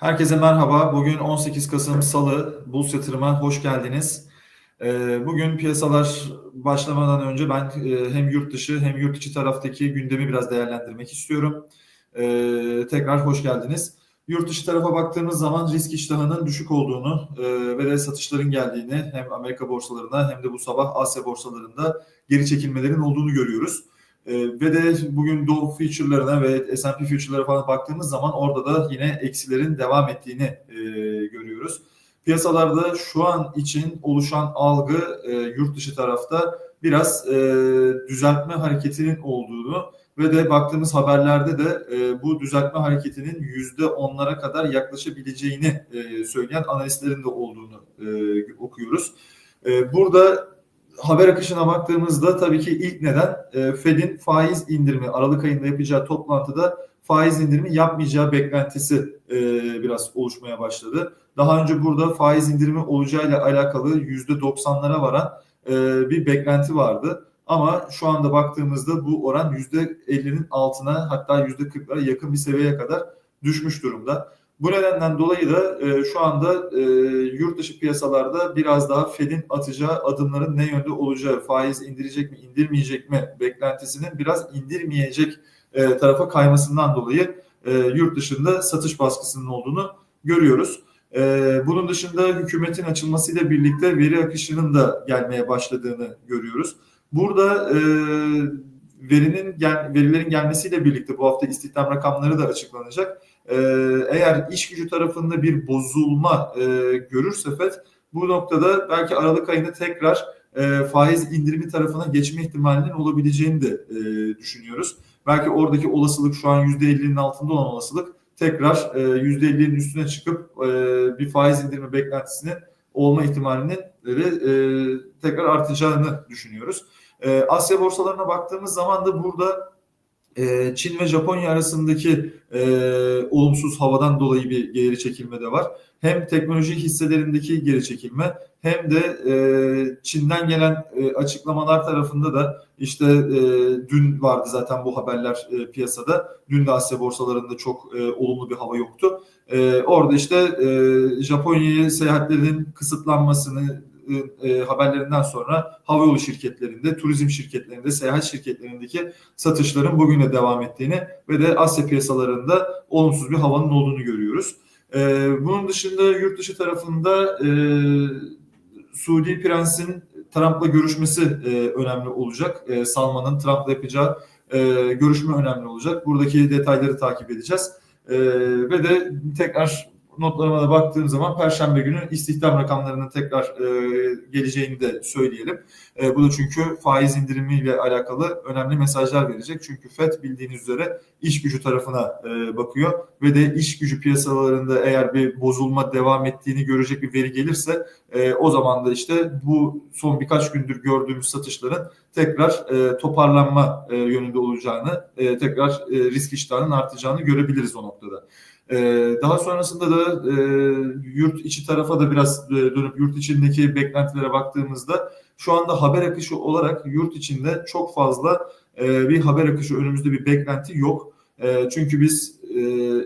Herkese merhaba. Bugün 18 Kasım Salı. Burs Yatırım'a hoş geldiniz. Ee, Bugün piyasalar başlamadan önce ben e, hem yurt dışı hem yurt içi taraftaki gündemi biraz değerlendirmek istiyorum. Ee, Tekrar hoş geldiniz. Yurt dışı tarafa baktığımız zaman risk iştahının düşük olduğunu e, ve de satışların geldiğini hem Amerika borsalarında hem de bu sabah Asya borsalarında geri çekilmelerin olduğunu görüyoruz. E, ve de bugün Dow Future'larına ve S&P Future'lara falan baktığımız zaman orada da yine eksilerin devam ettiğini e, görüyoruz. Piyasalarda şu an için oluşan algı e, yurt dışı tarafta biraz e, düzeltme hareketinin olduğunu ve de baktığımız haberlerde de e, bu düzeltme hareketinin yüzde onlara kadar yaklaşabileceğini e, söyleyen analistlerin de olduğunu e, okuyoruz. E, burada haber akışına baktığımızda tabii ki ilk neden e, Fed'in faiz indirimi Aralık ayında yapacağı toplantıda faiz indirimi yapmayacağı beklentisi e, biraz oluşmaya başladı. Daha önce burada faiz indirimi olacağıyla alakalı yüzde 90'lara varan e, bir beklenti vardı. Ama şu anda baktığımızda bu oran %50'nin altına hatta %40'lara yakın bir seviyeye kadar düşmüş durumda. Bu nedenden dolayı da e, şu anda e, yurt dışı piyasalarda biraz daha Fed'in atacağı adımların ne yönde olacağı, faiz indirecek mi, indirmeyecek mi beklentisinin biraz indirmeyecek e, tarafa kaymasından dolayı e, yurt dışında satış baskısının olduğunu görüyoruz. E, bunun dışında hükümetin açılmasıyla birlikte veri akışının da gelmeye başladığını görüyoruz. Burada e, verinin gel, verilerin gelmesiyle birlikte bu hafta istihdam rakamları da açıklanacak. E, eğer iş gücü tarafında bir bozulma e, görürse FED bu noktada belki Aralık ayında tekrar e, faiz indirimi tarafına geçme ihtimalinin olabileceğini de e, düşünüyoruz. Belki oradaki olasılık şu an %50'nin altında olan olasılık tekrar e, %50'nin üstüne çıkıp e, bir faiz indirimi beklentisinin olma ihtimalinin de e, tekrar artacağını düşünüyoruz. E, Asya borsalarına baktığımız zaman da burada e, Çin ve Japonya arasındaki e, olumsuz havadan dolayı bir geri çekilme de var. Hem teknoloji hisselerindeki geri çekilme hem de e, Çin'den gelen e, açıklamalar tarafında da işte e, dün vardı zaten bu haberler e, piyasada. Dün de Asya borsalarında çok e, olumlu bir hava yoktu. E, orada işte e, Japonya'ya seyahatlerin kısıtlanmasını e, haberlerinden sonra havayolu şirketlerinde, turizm şirketlerinde, seyahat şirketlerindeki satışların bugüne devam ettiğini ve de Asya piyasalarında olumsuz bir havanın olduğunu görüyoruz. E, bunun dışında yurt dışı tarafında e, Suudi Prens'in Trump'la görüşmesi e, önemli olacak. E, Salman'ın Trump'la yapacağı e, görüşme önemli olacak. Buradaki detayları takip edeceğiz. E, ve de tekrar notlarıma da baktığım zaman Perşembe günü istihdam rakamlarının tekrar e, geleceğini de söyleyelim. E, bu da çünkü faiz indirimiyle alakalı önemli mesajlar verecek. Çünkü FED bildiğiniz üzere iş gücü tarafına e, bakıyor ve de iş gücü piyasalarında eğer bir bozulma devam ettiğini görecek bir veri gelirse e, o zaman da işte bu son birkaç gündür gördüğümüz satışların tekrar e, toparlanma e, yönünde olacağını, e, tekrar e, risk iştahının artacağını görebiliriz o noktada. Ee, daha sonrasında da e, yurt içi tarafa da biraz e, dönüp yurt içindeki beklentilere baktığımızda şu anda haber akışı olarak yurt içinde çok fazla e, bir haber akışı önümüzde bir beklenti yok. Çünkü biz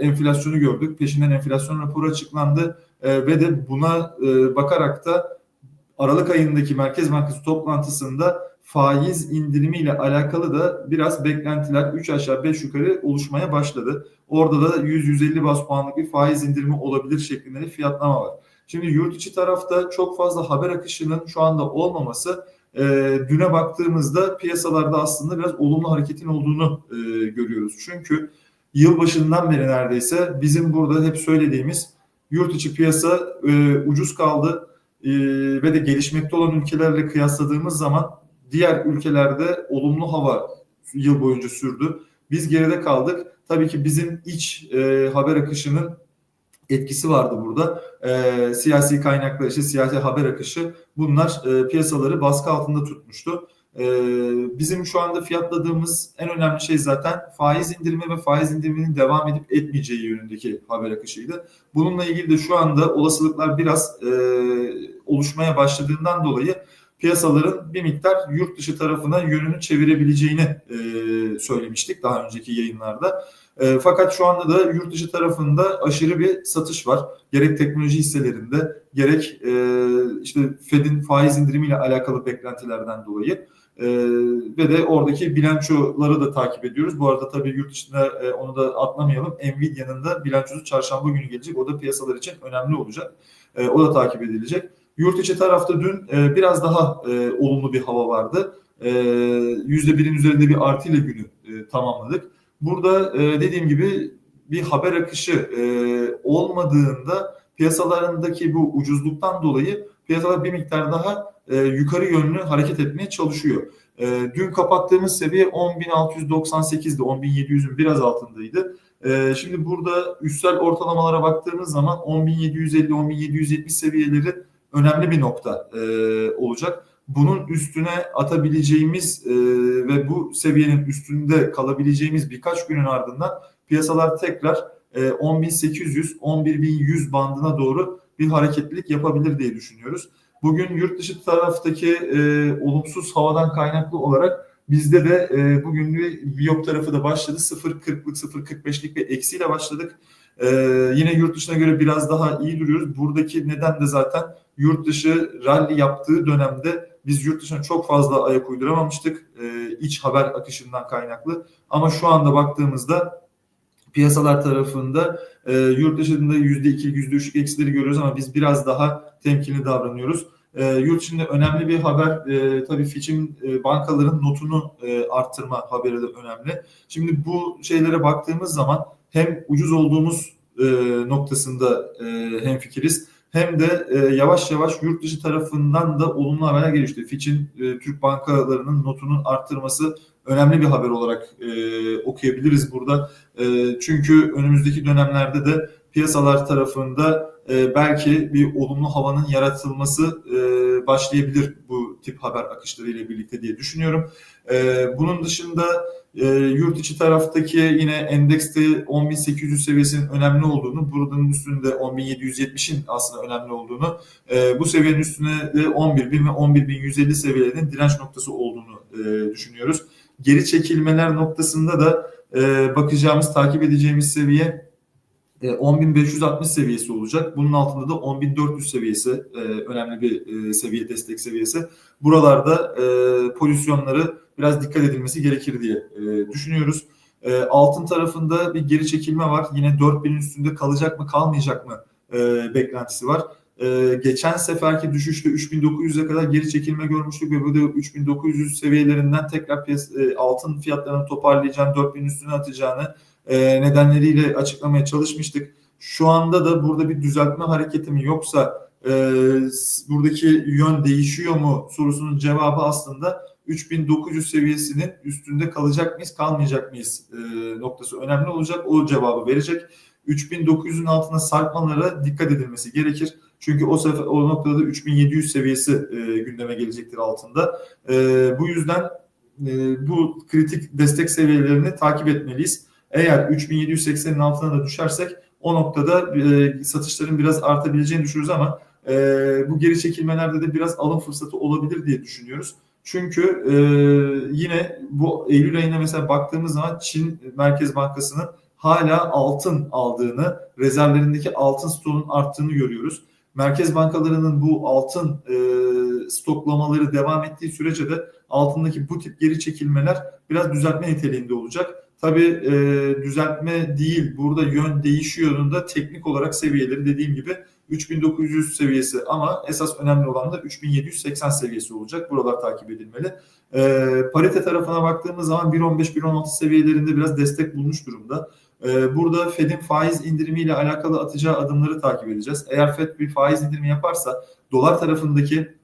enflasyonu gördük. Peşinden enflasyon raporu açıklandı ve de buna bakarak da Aralık ayındaki Merkez Bankası toplantısında faiz indirimiyle alakalı da biraz beklentiler 3 aşağı 5 yukarı oluşmaya başladı. Orada da 100-150 bas puanlık bir faiz indirimi olabilir şeklinde bir fiyatlama var. Şimdi yurt içi tarafta çok fazla haber akışının şu anda olmaması e, düne baktığımızda piyasalarda aslında biraz olumlu hareketin olduğunu e, görüyoruz. Çünkü yılbaşından beri neredeyse bizim burada hep söylediğimiz yurt içi piyasa e, ucuz kaldı e, ve de gelişmekte olan ülkelerle kıyasladığımız zaman diğer ülkelerde olumlu hava yıl boyunca sürdü. Biz geride kaldık. Tabii ki bizim iç e, haber akışının etkisi vardı burada. E, siyasi kaynaklar, işte siyasi haber akışı bunlar e, piyasaları baskı altında tutmuştu. E, bizim şu anda fiyatladığımız en önemli şey zaten faiz indirimi ve faiz indiriminin devam edip etmeyeceği yönündeki haber akışıydı. Bununla ilgili de şu anda olasılıklar biraz e, oluşmaya başladığından dolayı piyasaların bir miktar yurt dışı tarafına yönünü çevirebileceğini e, söylemiştik daha önceki yayınlarda. E, fakat şu anda da yurt dışı tarafında aşırı bir satış var. Gerek teknoloji hisselerinde gerek e, işte Fed'in faiz indirimiyle alakalı beklentilerden dolayı. Ee, ve de oradaki bilançoları da takip ediyoruz. Bu arada tabii yurt dışında e, onu da atlamayalım. Nvidia'nın da bilançosu çarşamba günü gelecek. O da piyasalar için önemli olacak. E, o da takip edilecek. Yurt içi tarafta dün e, biraz daha e, olumlu bir hava vardı. E, %1'in üzerinde bir artıyla günü e, tamamladık. Burada e, dediğim gibi bir haber akışı e, olmadığında piyasalarındaki bu ucuzluktan dolayı piyasalar bir miktar daha e, yukarı yönlü hareket etmeye çalışıyor. E, dün kapattığımız seviye 10.698'di. 10.700'ün biraz altındaydı. E, şimdi burada üstel ortalamalara baktığımız zaman 10.750-10.770 seviyeleri önemli bir nokta e, olacak. Bunun üstüne atabileceğimiz e, ve bu seviyenin üstünde kalabileceğimiz birkaç günün ardından piyasalar tekrar e, 10.800-11.100 bandına doğru bir hareketlilik yapabilir diye düşünüyoruz. Bugün yurt dışı taraftaki e, olumsuz havadan kaynaklı olarak bizde de e, bugün bir Viyop tarafı da başladı. 0.40'lık 0.45'lik bir eksiyle başladık. E, yine yurt dışına göre biraz daha iyi duruyoruz. Buradaki neden de zaten yurt dışı rally yaptığı dönemde biz yurt dışına çok fazla ayak uyduramamıştık. E, iç haber akışından kaynaklı. Ama şu anda baktığımızda piyasalar tarafında e, yurt dışında yüzde iki, yüzde üç eksileri görüyoruz ama biz biraz daha temkinli davranıyoruz. E, yurt içinde önemli bir haber e, tabii Fitch'in e, bankaların notunu e, arttırma haberi de önemli. Şimdi bu şeylere baktığımız zaman hem ucuz olduğumuz e, noktasında e, hem fikiriz hem de e, yavaş yavaş yurt dışı tarafından da olumlu haberler geliyor. İşte Fitch'in e, Türk bankalarının notunun arttırması önemli bir haber olarak e, okuyabiliriz burada. E, çünkü önümüzdeki dönemlerde de piyasalar tarafında e, belki bir olumlu havanın yaratılması e, başlayabilir bu tip haber akışları ile birlikte diye düşünüyorum. E, bunun dışında e, yurt içi taraftaki yine endekste 10.800 seviyesinin önemli olduğunu, buranın üstünde 10.770'in aslında önemli olduğunu, e, bu seviyenin üstüne de 11.000 ve 11.150 seviyelerinin direnç noktası olduğunu e, düşünüyoruz. Geri çekilmeler noktasında da e, bakacağımız, takip edeceğimiz seviye 10.560 e, seviyesi olacak. Bunun altında da 10.400 seviyesi e, önemli bir e, seviye, destek seviyesi. Buralarda pozisyonları biraz dikkat edilmesi gerekir diye düşünüyoruz. Altın tarafında bir geri çekilme var. Yine 4000'in üstünde kalacak mı kalmayacak mı beklentisi var. Geçen seferki düşüşte 3900'e kadar geri çekilme görmüştük ve bu da 3900 seviyelerinden tekrar altın fiyatlarını toparlayacağını, 4000 üstüne atacağını e, nedenleriyle açıklamaya çalışmıştık. Şu anda da burada bir düzeltme hareketi mi yoksa e, buradaki yön değişiyor mu sorusunun cevabı aslında 3900 seviyesinin üstünde kalacak mıyız kalmayacak mıyız e, noktası önemli olacak. O cevabı verecek. 3900'ün altına sarkmalara dikkat edilmesi gerekir. Çünkü o sefer o noktada da 3700 seviyesi e, gündeme gelecektir altında. E, bu yüzden e, bu kritik destek seviyelerini takip etmeliyiz. Eğer 3780'in altına da düşersek o noktada e, satışların biraz artabileceğini düşünürüz ama e, bu geri çekilmelerde de biraz alım fırsatı olabilir diye düşünüyoruz. Çünkü e, yine bu Eylül ayına mesela baktığımız zaman Çin Merkez Bankası'nın hala altın aldığını, rezervlerindeki altın stoğunun arttığını görüyoruz. Merkez bankalarının bu altın e, stoklamaları devam ettiği sürece de altındaki bu tip geri çekilmeler biraz düzeltme niteliğinde olacak. Tabii e, düzeltme değil, burada yön değişiyor da teknik olarak seviyeleri dediğim gibi 3900 seviyesi ama esas önemli olan da 3780 seviyesi olacak. Buralar takip edilmeli. E, parite tarafına baktığımız zaman 1.15-1.16 seviyelerinde biraz destek bulmuş durumda. E, burada Fed'in faiz indirimiyle alakalı atacağı adımları takip edeceğiz. Eğer Fed bir faiz indirimi yaparsa dolar tarafındaki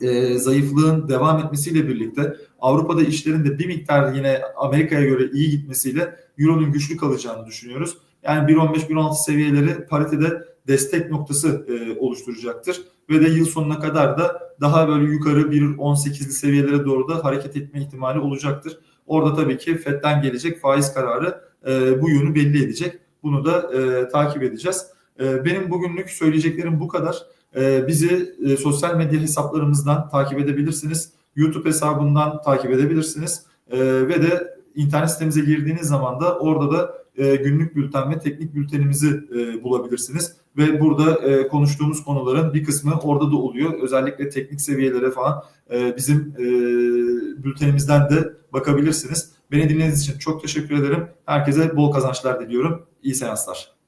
e, zayıflığın devam etmesiyle birlikte Avrupa'da işlerin de bir miktar yine Amerika'ya göre iyi gitmesiyle Euro'nun güçlü kalacağını düşünüyoruz. Yani 1.15-1.16 seviyeleri paritede destek noktası e, oluşturacaktır. Ve de yıl sonuna kadar da daha böyle yukarı 1.18'li seviyelere doğru da hareket etme ihtimali olacaktır. Orada tabii ki FED'den gelecek faiz kararı e, bu yönü belli edecek. Bunu da e, takip edeceğiz. E, benim bugünlük söyleyeceklerim bu kadar. E, bizi e, sosyal medya hesaplarımızdan takip edebilirsiniz. YouTube hesabından takip edebilirsiniz. E, ve de internet sitemize girdiğiniz zaman da orada da e, günlük bülten ve teknik bültenimizi e, bulabilirsiniz. Ve burada konuştuğumuz konuların bir kısmı orada da oluyor. Özellikle teknik seviyelere falan bizim bültenimizden de bakabilirsiniz. Beni dinlediğiniz için çok teşekkür ederim. Herkese bol kazançlar diliyorum. İyi seanslar.